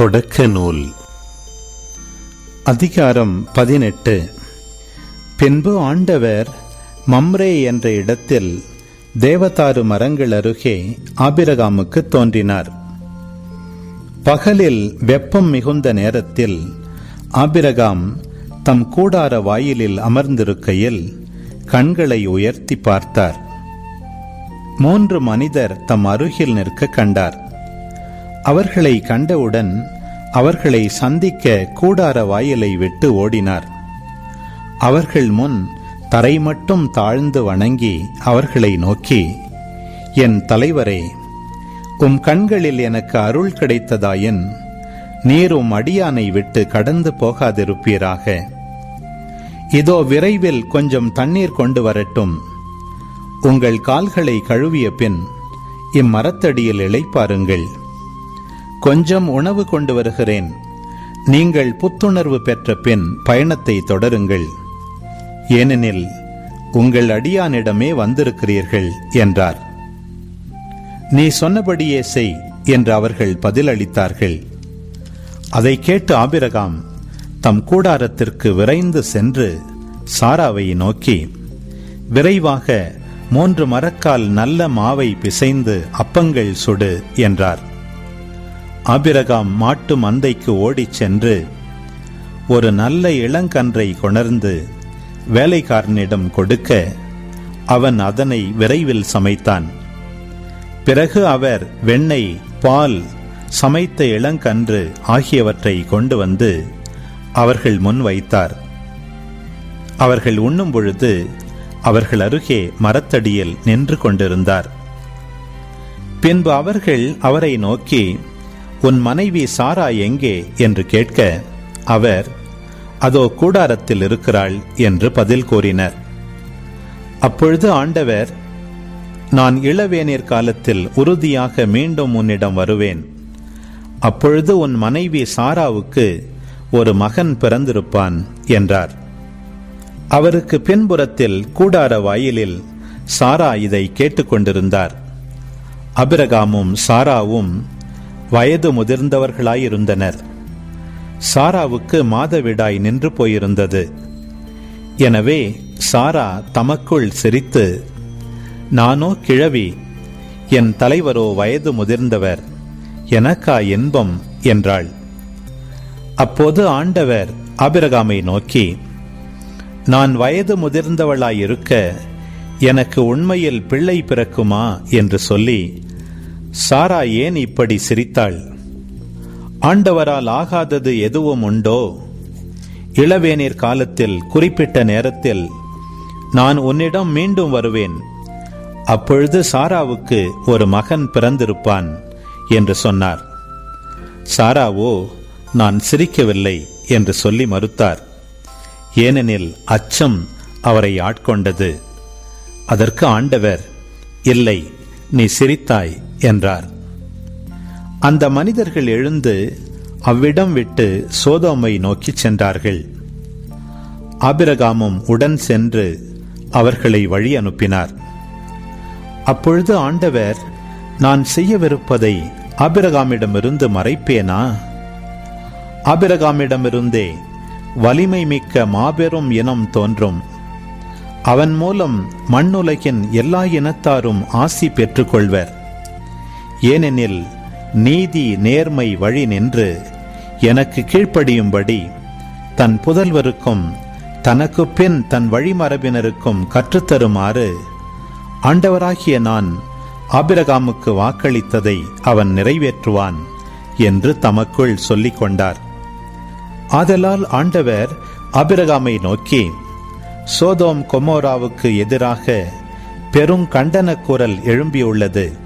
தொடக்க நூல் அதிகாரம் பதினெட்டு. பின்பு ஆண்டவர் மம்ரே என்ற இடத்தில் தேவதாரு மரங்கள் அருகே ஆபிரகாமுக்கு தோன்றினார். பகலில் வெப்பம் மிகுந்த நேரத்தில் ஆபிரகாம் தம் கூடார வாயிலில் அமர்ந்திருக்கையில் கண்களை உயர்த்தி பார்த்தார். மூன்று மனிதர் தம் அருகில் நிற்க கண்டார். அவர்களை கண்டவுடன் அவர்களை சந்திக்க கூடார வாயிலை விட்டு ஓடினார். அவர்கள் முன் தரை மட்டும் தாழ்ந்து வணங்கி அவர்களை நோக்கி என் தலைவரே உம் கண்களில் எனக்கு அருள் கிடைத்ததாயின் நீர் உம் அடியானை விட்டு கடந்து போகாதிருப்பீராக. இதோ விரைவில் கொஞ்சம் தண்ணீர் கொண்டு வரட்டும். உங்கள் கால்களை கழுவிய பின் இம்மரத்தடியில் இழைப்பாருங்கள் கொஞ்சம் உணவு கொண்டு வருகிறேன். நீங்கள் புத்துணர்வு பெற்ற பின் பயணத்தை தொடருங்கள். ஏனெனில் உங்கள் அடியானிடமே வந்திருக்கிறீர்கள் என்றார். நீ சொன்னபடியே செய் என்று அவர்கள் பதிலளித்தார்கள். அதை கேட்டு ஆபிரகாம் தம் கூடாரத்திற்கு விரைந்து சென்று சாராவை நோக்கி விரைவாக மூன்று மரக்கால் நல்ல மாவை பிசைந்து அப்பங்கள் சுடு என்றார். ஆபிரகாம் மாட்டு மந்தைக்கு ஓடிச் சென்று ஒரு நல்ல இளங்கன்றை கொணர்ந்து வேலைக்காரனிடம் கொடுக்க அவன் அதனை விரைவில் சமைத்தான். பிறகு அவர் வெண்ணெய் பால் சமைத்த இளங்கன்று ஆகியவற்றை கொண்டு வந்து அவர்கள் முன் வைத்தார். அவர்கள் உண்ணும் பொழுது அவர்கள் அருகே மரத்தடியில் நின்று கொண்டிருந்தார். பின்பு அவர்கள் அவரை நோக்கி உன் மனைவி சாரா எங்கே? என்று கேட்க அவர் அதோ கூடாரத்தில் இருக்கிறாள் என்று பதில் கூறினர். அப்பொழுது ஆண்டவர் நான் இளவேநீர் காலத்தில் உறுதியாக மீண்டும் உன்னிடம் வருவேன். அப்பொழுது உன் மனைவி சாராவுக்கு ஒரு மகன் பிறந்திருப்பான் என்றார். அவருக்கு பின்புறத்தில் கூடார வாயிலில் சாரா இதை கேட்டுக்கொண்டிருந்தார். அபிரகாமும் சாராவும் வயது முதிர்ந்தவர்களாயிருந்தனர். சாராவுக்கு மாதவிடாய் நின்று போயிருந்தது. எனவே சாரா தமக்குள் சிரித்து நானோ கிழவி என் தலைவரோ வயது முதிர்ந்தவர் எனக்கா இன்பம்? என்றாள். அப்போது ஆண்டவர் ஆபிரகாமை நோக்கி நான் வயது முதிர்ந்தவளாயிருக்க எனக்கு உண்மையில் பிள்ளை பிறக்குமா? என்று சொல்லி சாரா ஏன் இப்படி சிரித்தாள். ஆண்டவரால் ஆகாதது எதுவும் உண்டோ? இளவேநீர் காலத்தில் குறிப்பிட்ட நேரத்தில் நான் உன்னிடம் மீண்டும் வருவேன். அப்பொழுது சாராவுக்கு ஒரு மகன் பிறந்திருப்பான் என்று சொன்னார். சாராவோ நான் சிரிக்கவில்லை என்று சொல்லி மறுத்தார். ஏனெனில் அச்சம் அவரை ஆட்கொண்டது. அதற்கு ஆண்டவர் இல்லை நீ சிரித்தாய் என்றார். அந்த மனிதர்கள் எழுந்து அவ்விடம் விட்டு சோதோமை நோக்கிச் சென்றார்கள். ஆபிரகாமும் உடன் சென்று அவர்களை வழி அனுப்பினார். அப்பொழுது ஆண்டவர் நான் செய்யவிருப்பதை ஆபிரகாமிடமிருந்து மறைப்பேனா? ஆபிரகாமிடமிருந்தே வலிமை மிக்க மாபெரும் இனம் தோன்றும். அவன் மூலம் மண்ணுலகின் எல்லா இனத்தாரும் ஆசி பெற்றுக்கொள்வர். ஏனெனில் நீதி நேர்மை வழி நின்று எனக்கு கீழ்ப்படியும்படி தன் புதல்வருக்கும் தனக்கு பின் தன் வழிமரபினருக்கும் கற்றுத்தருமாறு ஆண்டவராகிய நான் ஆபிரகாமுக்கு வாக்களித்ததை அவன் நிறைவேற்றுவான் என்று தமக்குள் சொல்லிக் கொண்டார். ஆதலால் ஆண்டவர் ஆபிரகாமை நோக்கி சோதோம் கொமோராவுக்கு எதிராக பெரும் கண்டன குரல் எழும்பியுள்ளது.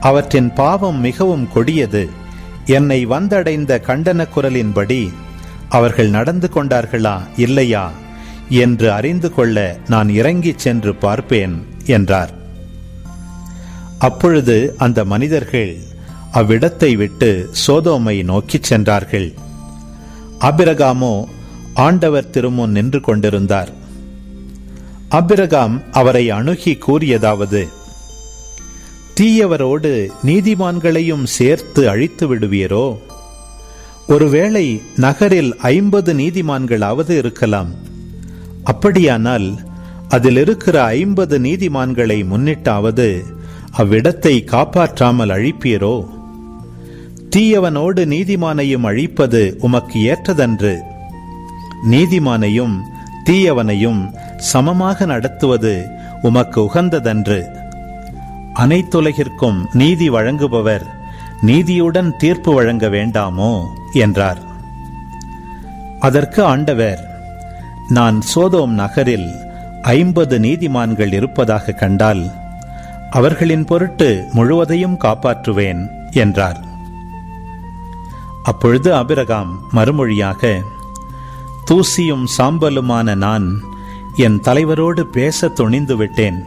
அவற்றின் பாவம் மிகவும் கொடியது. என்னை வந்தடைந்த கண்டன குரலின்படி அவர்கள் நடந்து கொண்டார்களா இல்லையா என்று அறிந்து கொள்ள நான் இறங்கிச் சென்று பார்ப்பேன் என்றார். அப்பொழுது அந்த மனிதர்கள் அவ்விடத்தை விட்டு சோதோமை நோக்கிச் சென்றார்கள். அபிரகாமோ ஆண்டவர் திருமுன் நின்று கொண்டிருந்தார். அபிரகாம் அவரை அணுகி கூறியதாவது தீயவரோடு நீதிமான்களையும் சேர்த்து அழித்து விடுவீரோ? ஒருவேளை நகரில் ஐம்பது நீதிமான்களாவது இருக்கலாம். அப்படியானால் அதில் இருக்கிற ஐம்பது நீதிமான்களை முன்னிட்டாவது அவ்விடத்தை காப்பாற்றாமல் அழிப்பீரோ? தீயவனோடு நீதிமானையும் அழிப்பது உமக்கு ஏற்றதன்று. நீதிமானையும் தீயவனையும் சமமாக நடத்துவது உமக்கு உகந்ததன்று. அனைத்துலகிற்கும் நீதி வழங்குபவர் நீதியுடன் தீர்ப்பு வழங்க வேண்டாமோ? என்றார். அதற்கு ஆண்டவர் நான் சோதோம் நகரில் ஐம்பது நீதிமான்கள் இருப்பதாக கண்டால் அவர்களின் பொருட்டு முழுவதையும் காப்பாற்றுவேன் என்றார். அப்பொழுது அபிரகாம் மறுமொழியாக தூசியும் சாம்பலுமான நான் என் தலைவரோடு பேச துணிந்து விட்டேன்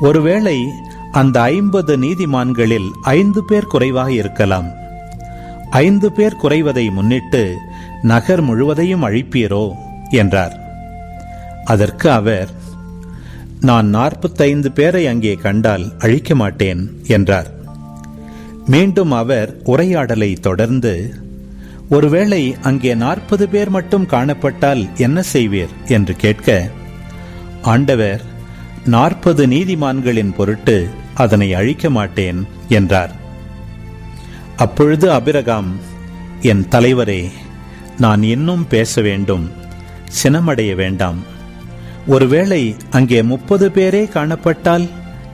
ஒருவேளை அந்த ஐம்பது நீதிமான்களில் ஐந்து பேர் குறைவாக இருக்கலாம். ஐந்து பேர் குறைவதை முன்னிட்டு நகர் முழுவதையும் அழிப்பீரோ? என்றார். அதற்கு அவர் நான் நாற்பத்தைந்து பேரை அங்கே கண்டால் அழிக்க மாட்டேன் என்றார். மீண்டும் அவர் உரையாடலை தொடர்ந்து ஒருவேளை அங்கே நாற்பது பேர் மட்டும் காணப்பட்டால் என்ன செய்வீர்? என்று கேட்க ஆண்டவர் நாற்பது நீதிமான்களின் பொருட்டு அதனை அழிக்க மாட்டேன் என்றார். அப்பொழுது அபிரகாம் என் தலைவரே நான் இன்னும் பேச வேண்டும் சினமடைய வேண்டாம். ஒருவேளை அங்கே முப்பது பேரே காணப்பட்டால்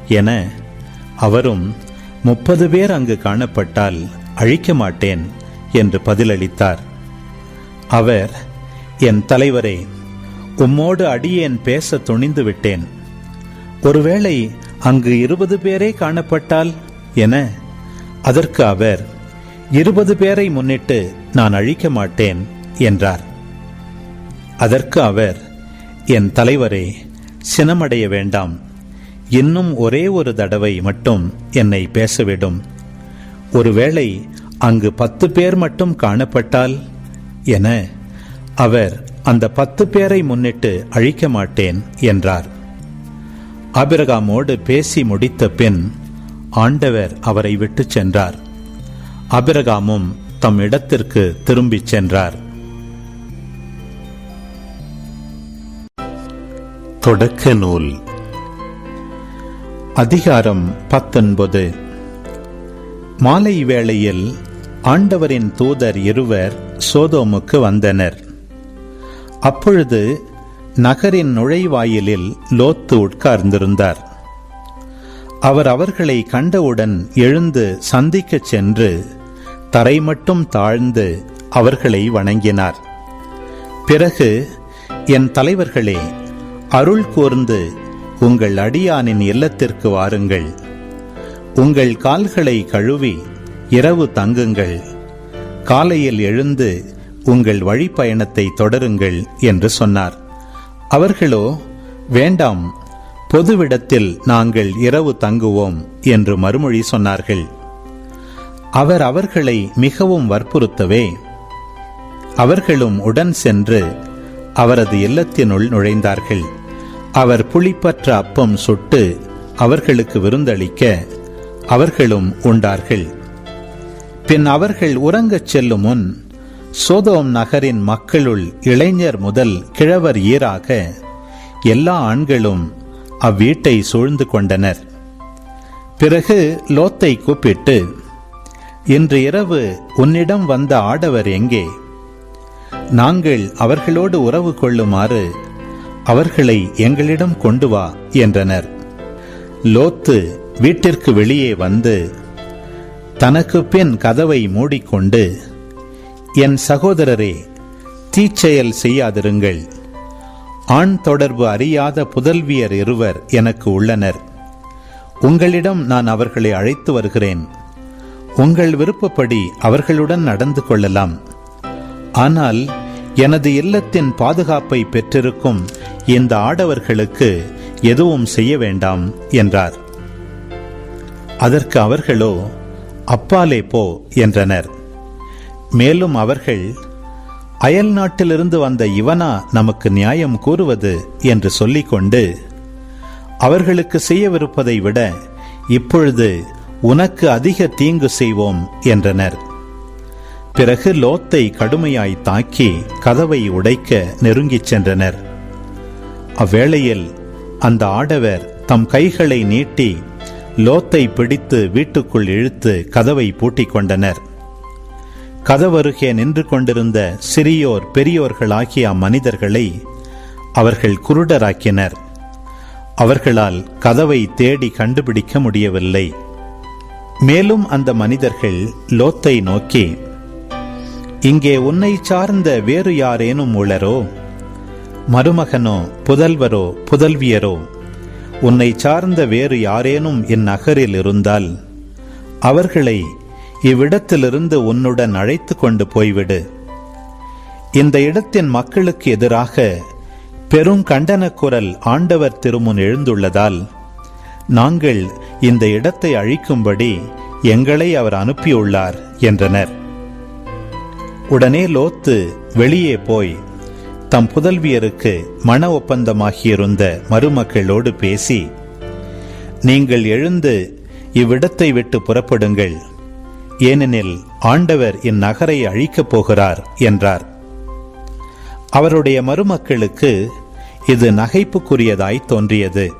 என அவரும் முப்பது பேர் அங்கு காணப்பட்டால் அழிக்க மாட்டேன் என்று பதிலளித்தார். அவர் என் தலைவரே உம்மோடு அடியேன் பேச துணிந்து விட்டேன். ஒருவேளை அங்கு இருபது பேரே காணப்பட்டால் என. அதற்கு அவர் இருபது பேரை முன்னிட்டு நான் அழிக்க மாட்டேன் என்றார். அதற்கு அவர் என் தலைவரே சினமடைய வேண்டாம். இன்னும் ஒரே ஒரு தடவை மட்டும் என்னை பேசவிடும். ஒருவேளை அங்கு பத்து பேர் மட்டும் காணப்பட்டால் என. அவர் அந்த பத்து பேரை முன்னிட்டு அழிக்க மாட்டேன் என்றார். அபிரகாமோடு பேசி முடித்த பின் ஆண்டவர் அவரை விட்டு சென்றார். அபிரகாமும் தம் இடத்திற்கு திரும்பிச் சென்றார். தொடக்க நூல். அதிகாரம் பத்தொன்பது. மாலை வேளையில் ஆண்டவரின் தூதர் இருவர் சோதோமுக்கு வந்தனர். அப்பொழுது நகரின் நுழைவாயிலில் லோத்து உட்கார்ந்திருந்தார். அவர் அவர்களை கண்டவுடன் எழுந்து சந்திக்கச் சென்று தரை மட்டும் தாழ்ந்து அவர்களை வணங்கினார். பிறகு என் தலைவர்களே அருள் கூர்ந்து உங்கள் அடியானின் இல்லத்திற்கு வாருங்கள். உங்கள் கால்களை கழுவி இரவு தங்குங்கள். காலையில் எழுந்து உங்கள் வழிப்பயணத்தை தொடருங்கள் என்று சொன்னார். அவர்களோ வேண்டாம் பொதுவிடத்தில் நாங்கள் இரவு தங்குவோம் என்று மறுமொழி சொன்னார்கள். அவர் அவர்களை மிகவும் வற்புறுத்தவே. அவர்களும் உடன் சென்று அவரது இல்லத்தினுள் நுழைந்தார்கள். அவர் புளிப்பற்ற அப்பம் சுட்டு அவர்களுக்கு விருந்தளிக்க அவர்களும் உண்டார்கள். பின் அவர்கள் உறங்கச் செல்லும் முன் சோதோம் நகரின் மக்களுள் இளைஞர் முதல் கிழவர் ஈராக எல்லா ஆண்களும் அவ்வீட்டை சூழ்ந்து கொண்டனர். பிறகு லோத்தை கூப்பிட்டு இன்று இரவு உன்னிடம் வந்த ஆடவர் எங்கே? நாங்கள் அவர்களோடு உறவு கொள்ளுமாறு அவர்களை எங்களிடம் கொண்டு வா என்றனர். லோத்து வீட்டிற்கு வெளியே வந்து தனக்கு பின் கதவை மூடிக்கொண்டு என் சகோதரரே தீச்செயல் செய்யாதிருங்கள். ஆண் தொடர்பு அறியாத புதல்வியர் இருவர் எனக்கு உள்ளனர். உங்களிடம் நான் அவர்களை அழைத்து வருகிறேன். உங்கள் விருப்பப்படி அவர்களுடன் நடந்து கொள்ளலாம். ஆனால் எனது இல்லத்தின் பாதுகாப்பை பெற்றிருக்கும் இந்த ஆடவர்களுக்கு எதுவும் செய்ய வேண்டாம் என்றார். அதற்கு அவர்களோ அப்பாலே போ என்றனர். மேலும் அவர்கள் அயல் நாட்டிலிருந்து வந்த இவனா நமக்கு நியாயம் கூறுவது என்று சொல்லிக்கொண்டு அவர்களுக்கு செய்யவிருப்பதை விட இப்பொழுது உனக்கு அதிக தீங்கு செய்வோம் என்றனர். பிறகு லோத்தை கடுமையாய் தாக்கி கதவை உடைக்க நெருங்கிச் சென்றனர். அவ்வேளையில் அந்த ஆடவர் தம் கைகளை நீட்டி லோத்தை பிடித்து வீட்டுக்குள் இழுத்து கதவை பூட்டிக் கொண்டனர். கதவருகே நின்று கொண்டிருந்த சிறியோர் பெரியோர்களாகிய அம்மனிதர்களை அவர்கள் குருடராக்கினர். அவர்களால் கதவை தேடி கண்டுபிடிக்க முடியவில்லை. மேலும் அந்த மனிதர்கள் லோத்தை நோக்கி இங்கே உன்னை சார்ந்த வேறு யாரேனும் உளரோ மருமகனோ புதல்வரோ புதல்வியரோ உன்னை சார்ந்த வேறு யாரேனும் இந்நகரில் இருந்தால் அவர்களை இவ்விடத்திலிருந்து உன்னுடன் அழைத்து கொண்டு போய்விடு. இந்த இடத்தின் மக்களுக்கு எதிராக பெரும் கண்டன குரல் ஆண்டவர் திருமுன் எழுந்துள்ளதால் நாங்கள் இந்த இடத்தை அழிக்கும்படி எங்களை அவர் அனுப்பியுள்ளார் என்றனர். உடனே லோத்து வெளியே போய் தம் புதல்வியருக்கு மன ஒப்பந்தமாகியிருந்த மருமக்களோடு பேசி நீங்கள் எழுந்து இவ்விடத்தை விட்டு புறப்படுங்கள். ஏனெனில் ஆண்டவர் இந்நகரை அழிக்கப் போகிறார் என்றார். அவருடைய மருமக்களுக்கு இது நகைப்புக்குரியதாய் தோன்றியது.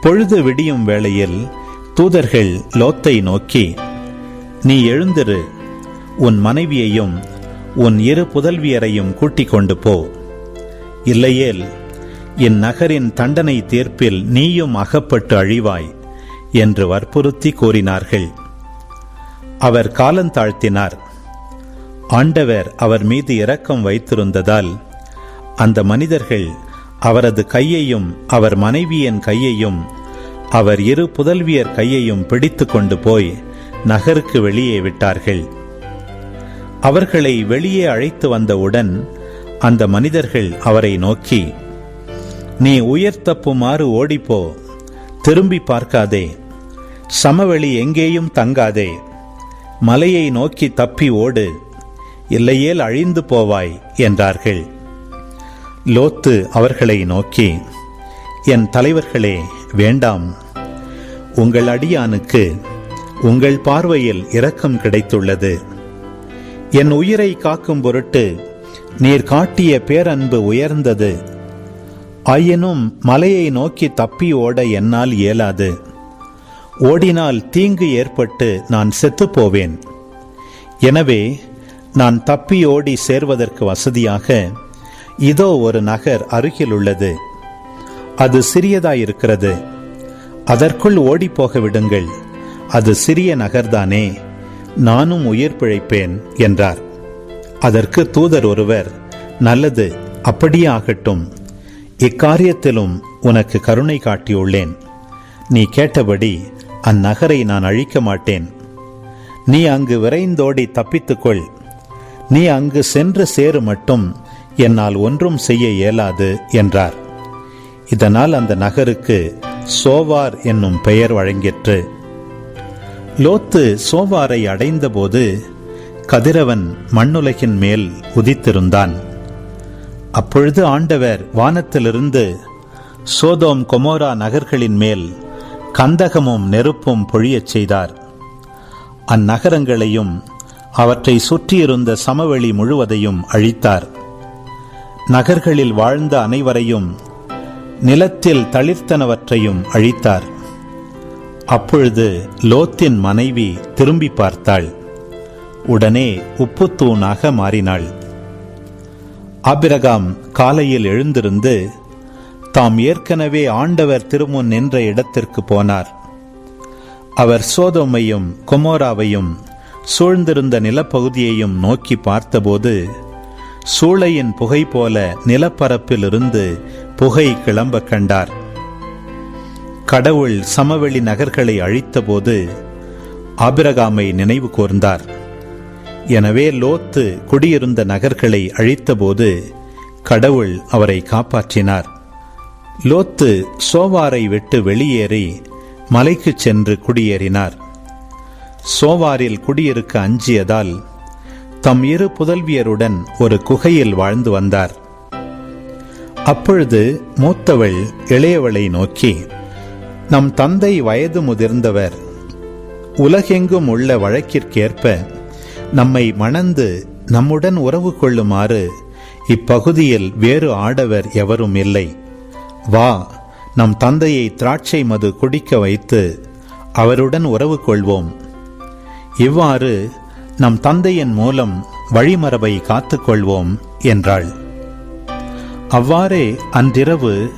பொழுது விடியும் வேளையில் தூதர்கள் லோத்தை நோக்கி நீ எழுந்திரு உன் மனைவியையும் உன் இரு புதல்வியரையும் கூட்டிக் கொண்டு போ. இல்லையேல் இந்நகரின் தண்டனை தீர்ப்பில் நீயும் அகப்பட்டு அழிவாய் என்று வற்புறுத்தி கூறினார்கள். அவர் காலந்தாழ்த்தினார் ஆண்டவர் அவர் மீது இரக்கம் வைத்திருந்ததால் அந்த மனிதர்கள் அவரது கையையும் அவர் மனைவியின் கையையும் அவர் இரு புதல்வியர் கையையும் பிடித்து கொண்டு போய் நகருக்கு வெளியே விட்டார்கள். அவர்களை வெளியே அழைத்து வந்தவுடன் அந்த மனிதர்கள் அவரை நோக்கி நீ உயர் தப்புமாறு ஓடிப்போ திரும்பி பார்க்காதே. சமவெளி எங்கேயும் தங்காதே. மலையை நோக்கி தப்பி ஓடு. இல்லையேல் அழிந்து போவாய் என்றார்கள். லோத்து அவர்களை நோக்கி என் தலைவர்களே வேண்டாம். உங்கள் அடியானுக்கு உங்கள் பார்வையில் இரக்கம் கிடைத்துள்ளது. என் உயிரை காக்கும் பொருட்டு நீர் காட்டிய பேரன்பு உயர்ந்தது. ஆயினும் மலையை நோக்கி தப்பி ஓட என்னால் இயலாது. ஓடினால் தீங்கு ஏற்பட்டு நான் செத்துப்போவேன். எனவே நான் தப்பி ஓடி சேர்வதற்கு வசதியாக இதோ ஒரு நகர் அருகில் உள்ளது. அது சிறியதாயிருக்கிறது. அதற்குள் ஓடிப்போக விடுங்கள். அது சிறிய நகர்தானே. நானும் உயிர் பிழைப்பேன் என்றார். அதற்கு தூதர் ஒருவர் நல்லது அப்படியே ஆகட்டும். இக்காரியத்திலும் உனக்கு கருணை காட்டியுள்ளேன். நீ கேட்டபடி அந்நகரை நான் அழிக்க மாட்டேன். நீ அங்கு விரைந்தோடி தப்பித்துக்கொள். நீ அங்கு சென்று சேரு மட்டும் என்னால் ஒன்றும் செய்ய இயலாது என்றார். இதனால் அந்த நகருக்கு சோவார் என்னும் பெயர் வழங்கிற்று. லோத்து சோவாரை அடைந்தபோது கதிரவன் மண்ணுலகின் மேல் உதித்திருந்தான். அப்பொழுது ஆண்டவர் வானத்திலிருந்து சோதோம் கொமோரா நகர்களின் மேல் கந்தகமும் நெருப்பும் பொழியச் செய்தார். அந்நகரங்களையும் அவற்றை சுற்றியிருந்த சமவெளி முழுவதையும் அழித்தார். நகர்களில் வாழ்ந்த அனைவரையும் நிலத்தில் தளிர்த்தனவற்றையும் அழித்தார். அப்பொழுது லோத்தின் மனைவி திரும்பி பார்த்தாள். உடனே உப்புத்தூணாக மாறினாள். ஆபிரகாம் காலையில் எழுந்திருந்து தாம் ஏற்கனவே ஆண்டவர் திருமுன் நின்ற இடத்திற்கு போனார். அவர் சோதோமையும் கொமோராவையும் சூழ்ந்திருந்த நிலப்பகுதியையும் நோக்கி பார்த்தபோது சூளையின் புகை போல நிலப்பரப்பிலிருந்து புகை கிளம்ப கண்டார். கடவுள் சமவெளி நகர்களை அழித்தபோது ஆபிரகாமை நினைவு கூர்ந்தார். எனவே லோத்து குடியிருந்த நகர்களை அழித்தபோது கடவுள் அவரை காப்பாற்றினார். லோத்து சோவாரை விட்டு வெளியேறி மலைக்குச் சென்று குடியேறினார். சோவாரில் குடியிருக்க அஞ்சியதால் தம் இரு புதல்வியருடன் ஒரு குகையில் வாழ்ந்து வந்தார். அப்பொழுது மூத்தவள் இளையவளை நோக்கி நம் தந்தை வயது முதிர்ந்தவர். உலகெங்கும் உள்ள வழக்கிற்கேற்ப நம்மை மணந்து நம்முடன் உறவு கொள்ளுமாறு இப்பகுதியில் வேறு ஆடவர் எவரும் இல்லை. வா நம் தந்தையை திராட்சை மது குடிக்க வைத்து அவருடன் உறவு கொள்வோம். இவ்வாறு நம் தந்தையின் மூலம் வழிமரபை காத்துக்கொள்வோம் என்றாள். அவ்வாறே அன்றிரவு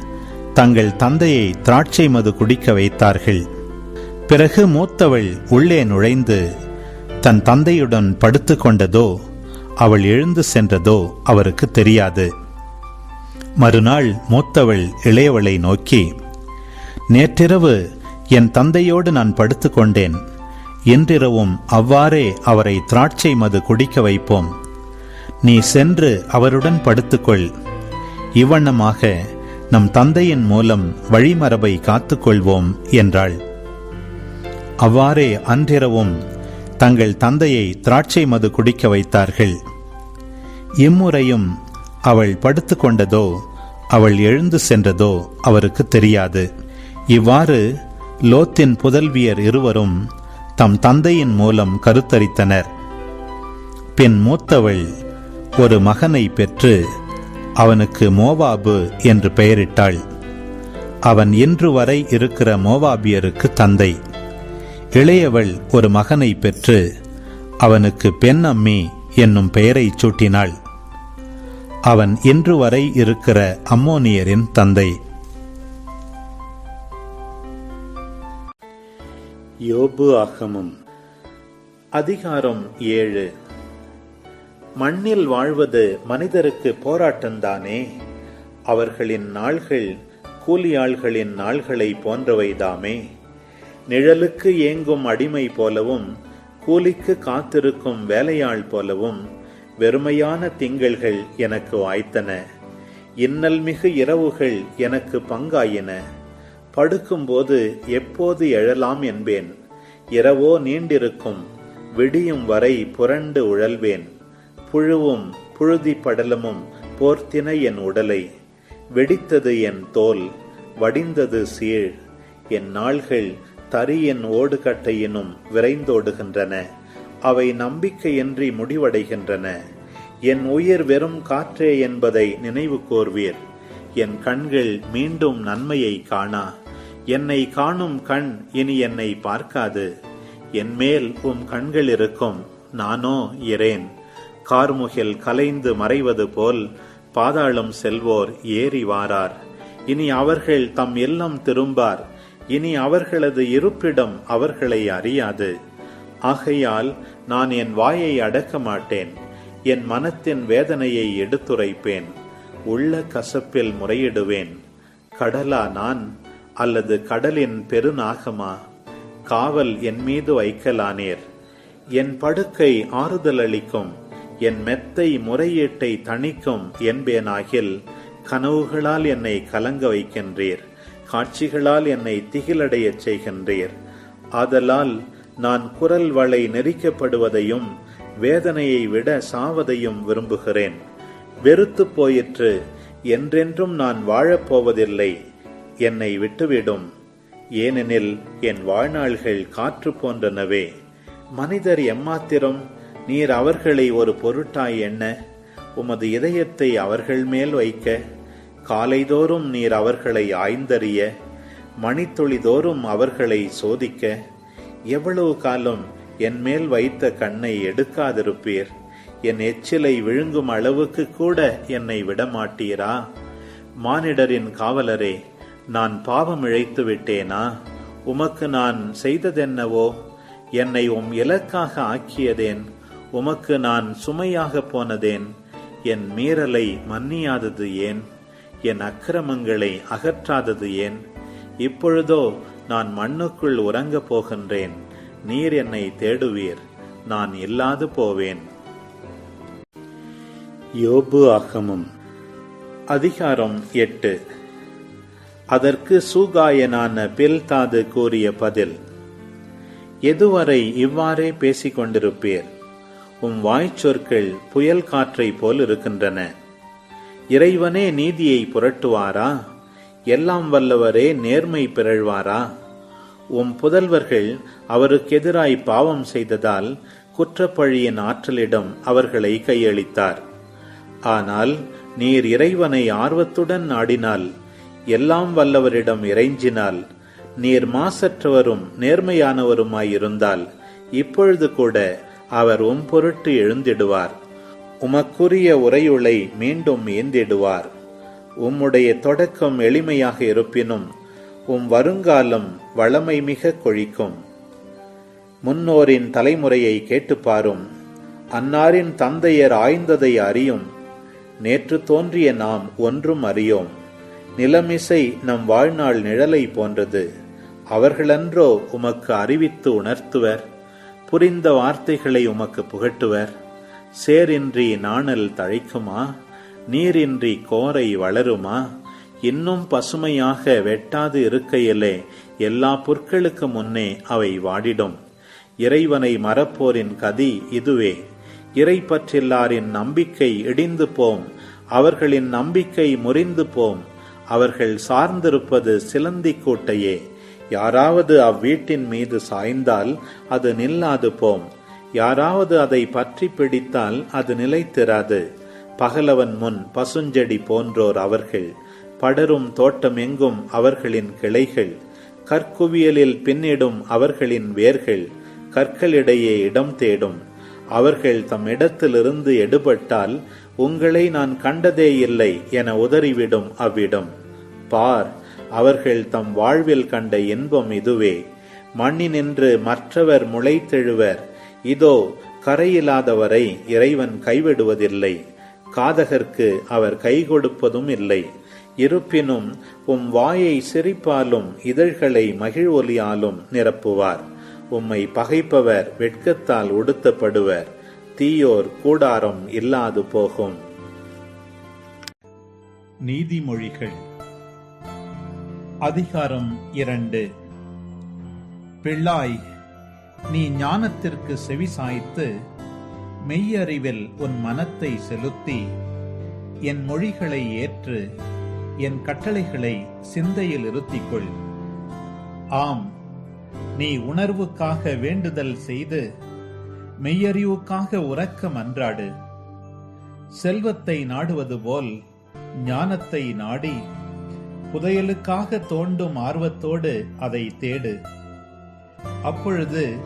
தங்கள் தந்தையை திராட்சை மது குடிக்க வைத்தார்கள். பிறகு மூத்தவள் உள்ளே நுழைந்து தன் தந்தையுடன் படுத்து கொண்டதோ அவள் எழுந்து சென்றதோ அவருக்கு தெரியாது. மறுநாள் மூத்தவள் இளையவளை நோக்கி நேற்றிரவு என் தந்தையோடு நான் படுத்துக்கொண்டேன். என்றிரவும் அவ்வாறே அவரை திராட்சை மது குடிக்க வைப்போம். நீ சென்று அவருடன் படுத்துக்கொள். இவ்வண்ணமாக நம் தந்தையின் மூலம் வழிமரபை காத்துக்கொள்வோம் என்றாள். அவ்வாறே அன்றிரவும் தங்கள் தந்தையை திராட்சை மது குடிக்க வைத்தார்கள். இம்முறையும் அவள் படுத்து கொண்டதோ அவள் எழுந்து சென்றதோ அவருக்கு தெரியாது. இவ்வாறு லோத்தின் புதல்வியர் இருவரும் தம் தந்தையின் மூலம் கருத்தரித்தனர். பின் மூத்தவள் ஒரு மகனை பெற்று அவனுக்கு மோவாபு என்று பெயரிட்டாள். அவன் இன்று வரை இருக்கிற மோவாபியருக்கு தந்தை. இளையவள் ஒரு மகனை பெற்று அவனுக்கு பெண் அம்மி என்னும் பெயரை சூட்டினாள். அவன் இன்று வரை இருக்கிற அம்மோனியரின் தந்தை. யோபு ஆகமும் அதிகாரம் ஏழு. மண்ணில் வாழ்வது மனிதருக்கு போராட்டம்தானே? அவர்களின் நாள்கள் கூலியாள்களின் நாள்களை போன்றவைதாமே. நிழலுக்கு ஏங்கும் அடிமை போலவும் கூலிக்கு காத்திருக்கும் வேலையாள் போலவும் வெறுமையான திங்கள்கள் எனக்கு வாய்த்தன. இன்னல் மிகு இரவுகள் எனக்கு பங்காயின. படுக்கும்போது எப்போது எழலாம் என்பேன். இரவோ நீண்டிருக்கும் விடியும் வரை புரண்டு உழல்வேன். புழுவும் புழுதி படலமும் போர்த்தின என் உடலை. வெடித்தது என் தோல் வடிந்தது சீழ். என் நாள்கள் தரியன் ஓடுகட்டையினும் விரைந்தோடுகின்றன. அவை நம்பிக்கையின்றி முடிவடைகின்றன. என் உயிர் வெறும் காற்றே என்பதை நினைவு கோர்வீர். என் கண்கள் மீண்டும் நன்மையை காணா. என்னை காணும் கண் இனி என்னை பார்க்காது. என் மேல் உம் கண்கள் இருக்கும் நானோ இரேன் கார்முகில் கலைந்து மறைவது போல் பாதாளம் செல்வோர் ஏறி வாரார். இனி அவர்கள் தம் எல்லாம் திரும்பார். இனி அவர்களது இருப்பிடம் அவர்களை அறியாது. ஆகையால் நான் என் வாயை அடக்க மாட்டேன். என் மனத்தின் வேதனையை எடுத்துரைப்பேன். உள்ள கசப்பில் முறையிடுவேன். கடலா நான் அல்லது கடலின் பெருநாகமா? காவல் என் மீது வைக்கலானேர். என் படுக்கை ஆறுதல் அளிக்கும். என் மெத்தை முறையீட்டை தணிக்கும் என்பேனாகில் கனவுகளால் என்னை கலங்க வைக்கின்றீர். காட்சிகளால் என்னை திகிலடையச் செய்கின்றீர். ஆதலால் நான் குரல் வளை நெரிக்கப்படுவதையும் வேதனையை விட சாவதையும் விரும்புகிறேன். வெறுத்து போயிற்று. என்றென்றும் நான் வாழப்போவதில்லை என்னை விட்டுவிடும். ஏனெனில் என் வாழ்நாள்கள் காற்று போன்றனவே. மனிதர் எம்மாத்திரம்? நீர் அவர்களை ஒரு பொருட்டாய் எண்ண. உமது இதயத்தை அவர்கள் மேல் வைக்க. காலைதோறும் நீர் அவர்களை ஆய்ந்தறிய. மணித்துளிதோறும் அவர்களை சோதிக்க. எவ்வளவு காலம் என் மேல் வைத்த கண்ணை எடுக்காதிருப்பீர். என் எச்சிலை விழுங்கும் அளவுக்கு கூட என்னை விடமாட்டீரா? மானிடரின் காவலரே நான் பாவம் இழைத்து விட்டேனா? உமக்கு நான் செய்ததென்னவோ? என்னை உம் இலக்காக ஆக்கியதேன். உமக்கு நான் சுமையாக போனதேன். என் மீறலை மன்னியாதது ஏன்? என் அக்கிரமங்களை அகற்றாதது ஏன்? இப்பொழுதோ நான் மண்ணுக்குள் உறங்கப் போகின்றேன். நீர் என்னை தேடுவீர். நான் இல்லாது போவேன். யோபு ஆகமும் அதிகாரம் எட்டு. அதற்கு சூகாயனான பில்தாது கூறிய பதில் எதுவரை இவ்வாறே பேசிக் கொண்டிருப்பீர் உம் வாய்ச்சொற்கள் புயல் காற்றை போல் இருக்கின்றன. இறைவனே நீதியை புரட்டுவாரா? எல்லாம் வல்லவரே நேர்மை பிறழ்வாரா? உம் புதல்வர்கள் அவருக்கு எதிராய் பாவம் செய்ததால் குற்றப்பழியின் ஆற்றலிடம் அவர்களை கையளித்தார். ஆனால் நீர் இறைவனை ஆர்வத்துடன் நாடினால் எல்லாம் வல்லவரிடம் இறைஞ்சினால் நீர் மாசற்றவரும் நேர்மையானவருமாயிருந்தால் இப்பொழுது கூட அவர் உம் பொருட்டு எழுந்திடுவார். உமக்குரிய உரையுளை மீண்டும் ஏந்திடுவார். உம்முடைய தொடக்கம் எளிமையாக இருப்பினும் உம் வருங்காலம் வளமை மிக கொழிக்கும். முன்னோரின் தலைமுறையை கேட்டுப்பாரும். அன்னாரின் தந்தையர் ஆய்ந்ததை அறியும். நேற்று தோன்றிய நாம் ஒன்றும் அறியோம். நிலமிசை நம் வாழ்நாள் நிழலை போன்றது. அவர்களன்றோ உமக்கு அறிவித்து உணர்த்துவர். புரிந்த வார்த்தைகளை உமக்கு புகட்டுவர். சேரின்றி நாணல் தழைக்குமா? நீரின்றி கோரை வளருமா? இன்னும் பசுமையாக வெட்டாது இருக்கையிலே எல்லா புற்களுக்கு முன்னே அவை வாடிடும். இறைவனை மறப்போரின் கதி இதுவே. இறை பற்றில்லாரின் நம்பிக்கை இடிந்து போம். அவர்களின் நம்பிக்கை முறிந்து போம். அவர்கள் சார்ந்திருப்பது சிலந்தி கூட்டையே. யாராவது அவ்வீட்டின் மீது சாய்ந்தால் அது நில்லாது போம். யாராவது அதை பற்றி பிடித்தால் அது நிலைத்திராது. பகலவன் முன் பசுஞ்செடி போன்றோர் அவர்கள். படரும் தோட்டம் எங்கும் அவர்களின் கிளைகள். கற்குவியலில் பின்னிடும் அவர்களின் வேர்கள். கற்களிடையே இடம் தேடும். அவர்கள் தம் இடத்திலிருந்து எடுபட்டால் உங்களை நான் கண்டதே இல்லை என உதறிவிடும் அவ்விடம். பார் அவர்கள் தம் வாழ்வில் கண்ட இன்பம் இதுவே. மண்ணினின்று மற்றவர் முளைத்தெழுவர். இதோ கரையில்லாதவரை இறைவன் கைவிடுவதில்லை. காதகர்க்கு அவர் கை கொடுப்பதும் இல்லை. இருப்பினும் உம் வாயை சிரிப்பாலும் இதழ்களை மகிழ்வொலியாலும் நிரப்புவார். உம்மை பகைப்பவர் வெட்கத்தால் உடுத்தப்படுவர் தீயோர் கூடாரம் இல்லாது போகும். நீதிமொழிகள். அதிகாரம் இரண்டு. பிள்ளாய் நீ ஞானத்திற்கு செவி சாய்த்து மெய்யறிவில் உன் மனத்தை செலுத்தி என் மொழிகளை ஏற்று என் கட்டளைகளை சிந்தையில் இருத்திக்கொள் ஆம் நீ உணர்வுக்காக வேண்டுதல் செய்து மெய்யறிவுக்காக உறக்க மன்றாடு செல்வத்தை நாடுவது போல் ஞானத்தை நாடி புதையலுக்காக தோண்டும் ஆர்வத்தோடு அதை தேடு. அப்பொழுது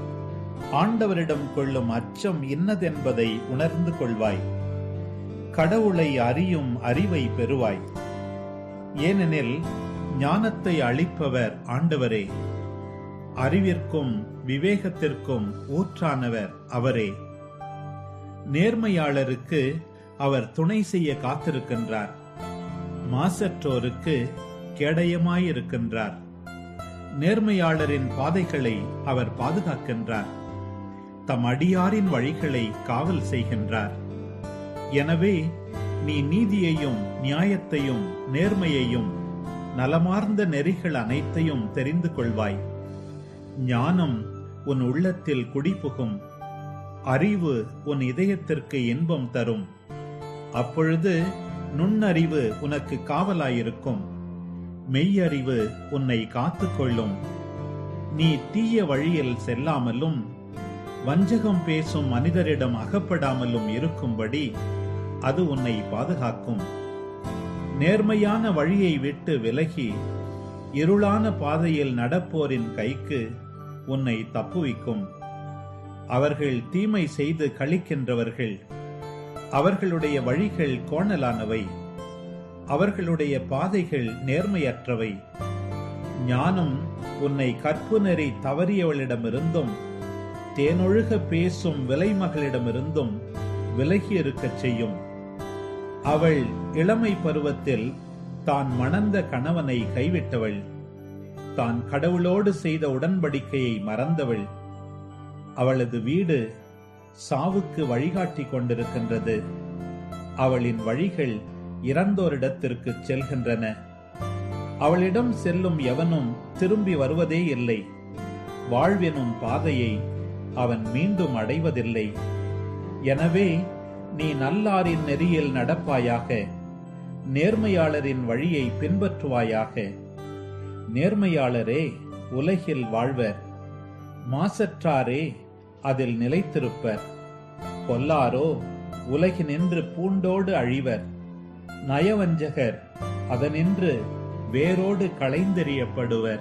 ஆண்டவரிடம் கொள்ளும் அச்சம் இன்னதென்பதை உணர்ந்து கொள்வாய். கடவுளை அறியும் அறிவை பெறுவாய். ஏனெனில் ஞானத்தை அளிப்பவர் ஆண்டவரே. அறிவிற்கும் விவேகத்திற்கும் ஊற்றானவர் அவரே. நேர்மையாளருக்கு அவர் துணை செய்ய காத்திருக்கின்றார். மாசற்றோருக்கு கேடயமாயிருக்கின்றார். நேர்மையாளரின் பாதைகளை அவர் பாதுகாக்கின்றார். தம் அடியாரின் வழிகளை காவல் செய்கின்றார். எனவே நீ நீதியையும் நியாயத்தையும் நேர்மையையும் நலமார்ந்த நெறிகள் அனைத்தையும் தெரிந்து கொள்வாய். ஞானம் உன் உள்ளத்தில் குடிபுகும். அறிவு உன் இதயத்திற்கு இன்பம் தரும். அப்பொழுது நுண்ணறிவு உனக்கு காவலாயிருக்கும். மெய்யறிவு உன்னை காத்துக்கொள்ளும். நீ தீய வழியில் செல்லாமலும் வஞ்சகம் பேசும் மனிதரிடம் அகப்படாமலும் இருக்கும்படி அது உன்னை பாதுகாக்கும். நேர்மையான வழியை விட்டு விலகி இருளான பாதையில் நடப்போரின் கைக்கு உன்னை தப்புவிக்கும். அவர்கள் தீமை செய்து கழிக்கின்றவர்கள். அவர்களுடைய வழிகள் கோணலானவை. அவர்களுடைய பாதைகள் நேர்மையற்றவை. ஞானம் உன்னை கற்பு நெறி தவறியவளிடமிருந்தும் தேனொழுக பேசும் விலைமகளிடமிருந்தும் விலகியிருக்கச் செய்யும். அவள் இளமை பருவத்தில் தான் மணந்த கணவனை கைவிட்டவள். தான் கடவுளோடு செய்த உடன்படிக்கையை மறந்தவள். அவளது வீடு சாவுக்கு வழிகாட்டி கொண்டிருக்கின்றது. அவளின் வழிகள் இறந்தோரிடத்திற்கு செல்கின்றன. அவளிடம் செல்லும் எவனும் திரும்பி வருவதே இல்லை. வாழ்வெனும் பாதையை அவன் மீண்டும் அடைவதில்லை. எனவே நீ நல்லாரின் நெறியில் நடப்பாயாக. நேர்மையாளரின் வழியை பின்பற்றுவாயாக. நேர்மையாளரே உலகில் வாழ்வர். மாசற்றாரே அதில் நிலைத்திருப்பர். பொல்லாரோ உலகினின்று பூண்டோடு அழிவர். நயவஞ்சகர் அதனின்று வேரோடு களைந்தெறியப்படுவர்.